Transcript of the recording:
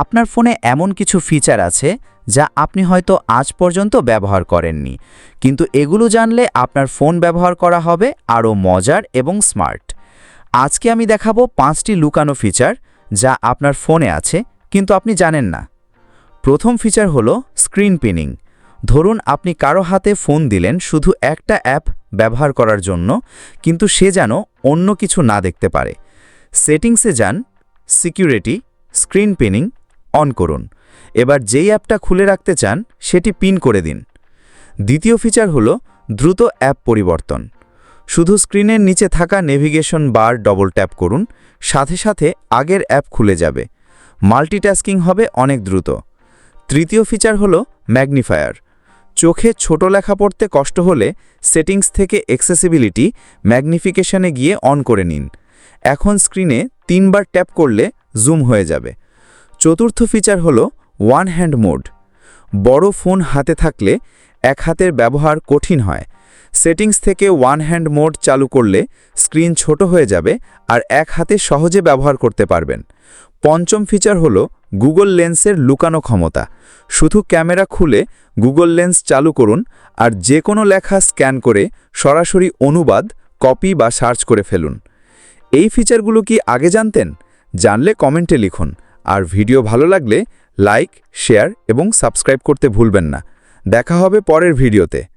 আপনার ফোনে এমন কিছু ফিচার আছে যা আপনি হয়তো আজ পর্যন্ত ব্যবহার করেননি। কিন্তু এগুলো জানলে আপনার ফোন ব্যবহার করা হবে আরও মজার এবং স্মার্ট। আজকে আমি দেখাবো পাঁচটি লুকানো ফিচার যা আপনার ফোনে আছে, কিন্তু আপনি জানেন না। প্রথম ফিচার হলো স্ক্রিন পিনিং। ধরুন আপনি কারও হাতে ফোন দিলেন শুধু একটা অ্যাপ ব্যবহার করার জন্য, কিন্তু সে যেন অন্য কিছু না দেখতে পারে। সেটিংসে যান, সিকিউরিটি, স্ক্রিন পিনিং অন করুন। এবার যেই অ্যাপটা খুলে রাখতে চান, সেটি পিন করে দিন। দ্বিতীয় ফিচার হলো দ্রুত অ্যাপ পরিবর্তন। শুধু স্ক্রিনের নিচে থাকা নেভিগেশন বার ডবল ট্যাপ করুন, সাথে সাথে আগের অ্যাপ খুলে যাবে। মাল্টিটাস্কিং হবে অনেক দ্রুত। তৃতীয় ফিচার হলো ম্যাগনিফায়ার। চোখে ছোট লেখা পড়তে কষ্ট হলে সেটিংস থেকে অ্যাক্সেসিবিলিটি ম্যাগনিফিকেশনে গিয়ে অন করে নিন। এখন স্ক্রিনে তিনবার ট্যাপ করলে জুম হয়ে যাবে। চতুর্থ ফিচার হলো ওয়ান হ্যান্ড মোড বড় ফোন হাতে থাকলে এক হাতের ব্যবহার কঠিন হয়। সেটিংস থেকে ওয়ান হ্যান্ড মোড চালু করলে স্ক্রিন ছোট হয়ে যাবে আর এক হাতে সহজে ব্যবহার করতে পারবেন। পঞ্চম ফিচার হলো গুগল লেন্সের লুকানো ক্ষমতা। শুধু ক্যামেরা খুলে গুগল লেন্স চালু করুন আর যে কোনো লেখা স্ক্যান করে সরাসরি অনুবাদ কপি বা সার্চ করে ফেলুন। এই ফিচারগুলো কি আগে জানতেন? জানলে কমেন্টে লিখুন। আর ভিডিও ভালো লাগলে লাইক, শেয়ার এবং সাবস্ক্রাইব করতে ভুলবেন না। দেখা হবে পরের ভিডিওতে।